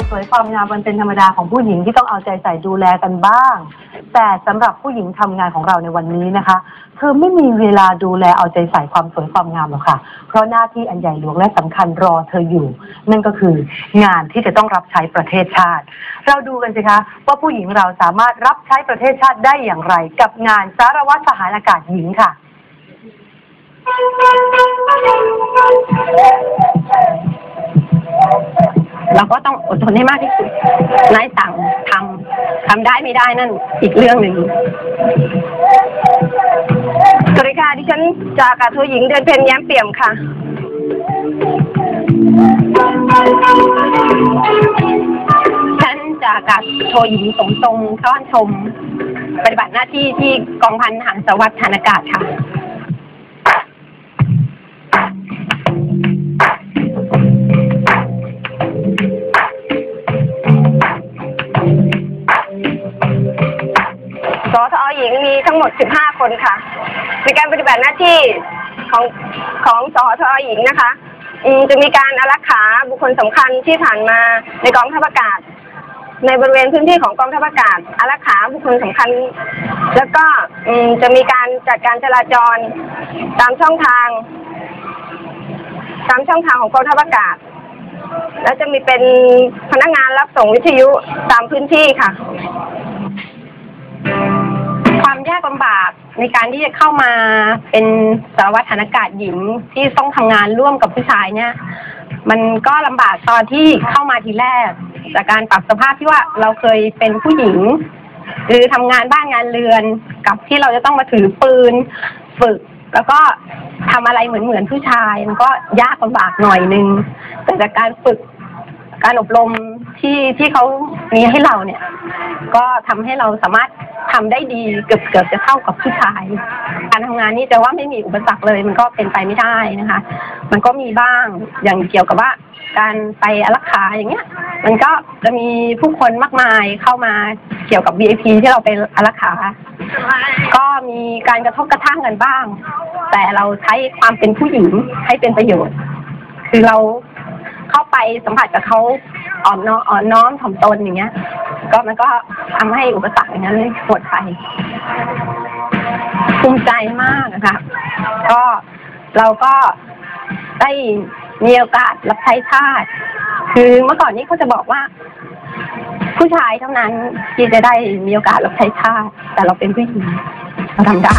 ความสวยความงามมันเป็นธรรมดาของผู้หญิงที่ต้องเอาใจใส่ดูแลกันบ้าง แต่สำหรับผู้หญิงทำงานของเราในวันนี้นะคะ เธอไม่มีเวลาดูแลเอาใจใส่ความสวยความงามหรอกค่ะ เพราะหน้าที่อันใหญ่หลวงและสำคัญรอเธออยู่ นั่นก็คืองานที่จะต้องรับใช้ประเทศชาติ เราดูกันสิคะ ว่าผู้หญิงเราสามารถรับใช้ประเทศชาติได้อย่างไร กับงานสารวัตรทหารอากาศหญิงค่ะ เราก็ต้องอดทนให้มากที่สุดนายสั่งทำทำได้ไม่ได้นั่นอีกเรื่องหนึ่งสวัสดีค่ะดิฉันจากอากาศโทหญิงเดือนเพ็ญแย้มเปี่ยมค่ะฉันจากอากาศโทหญิงสมทรงเข้านชม ปฏิบัติหน้าที่ที่กองพันทหารสวัสดิ์ฐานอากาศค่ะ สทอหญิงมีทั้งหมด 15 คนค่ะ ในการปฏิบัติหน้าที่ของของสทอหญิงนะคะจะมีการอารักขาบุคคลสำคัญที่ผ่านมาในกองทัพอากาศ ในบริเวณพื้นที่ของกองทัพอากาศอารักขาบุคคลสำคัญ แล้วก็จะมีการจัดการจราจรตามช่องทาง ตามช่องทางของกองทัพอากาศ แล้วจะมีเป็นพนักงานรับส่งวิทยุตามพื้นที่ค่ะ ความยากลำบากในการที่จะเข้ามาเป็นสารวัตรฐานอากาศหญิงที่ต้องทำงานร่วมกับผู้ชายเนี่ย มันก็ลำบากตอนที่เข้ามาทีแรกจากการปรับสภาพที่ว่าเราเคยเป็นผู้หญิงหรือทำงานบ้านงานเรือนกับที่เราจะต้องมาถือปืนฝึก แล้วก็ทำอะไรเหมือนเหมือนผู้ชาย มันก็ยากลำบากหน่อยนึงแต่จากการฝึก การอบรมที่ที่เขามีให้เราเนี่ย ก็ทำให้เราสามารถ ทำได้ดีเกือบเกือบจะเท่ากับผู้ชาย การทำงานนี่จะว่าไม่มีอุปสรรคเลย มันก็เป็นไปไม่ได้นะคะ มันก็มีบ้างอย่างเกี่ยวกับว่า การไปอารักขาอย่างเงี้ย มันก็จะมีผู้คนมากมายเข้ามาเกี่ยวกับ VIP ที่เราไปอารักขาก็มีการกระทบกระทั่งกันบ้าง แต่เราใช้ความเป็นผู้หญิงให้เป็นประโยชน์ คือเราเข้าไปสัมผัสกับเขาอ่อนน้อมอ่อนน้อมถ่อมตนอย่างเงี้ย ก็มันก็ทำให้อุปสรรคอย่างนั้นหมดไปภูมิใจมากนะคะก็เราก็ได้มีโอกาสรับใช้ชาติ คือเมื่อก่อนนี้เขาจะบอกว่า ผู้ชายเท่านั้นที่จะได้มีโอกาสรับใช้ชาติ แต่เราเป็นผู้หญิงเราทำได้